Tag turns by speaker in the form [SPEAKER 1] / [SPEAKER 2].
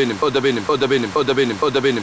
[SPEAKER 1] benim, o da benim, o da benim, o da benim, o da benim.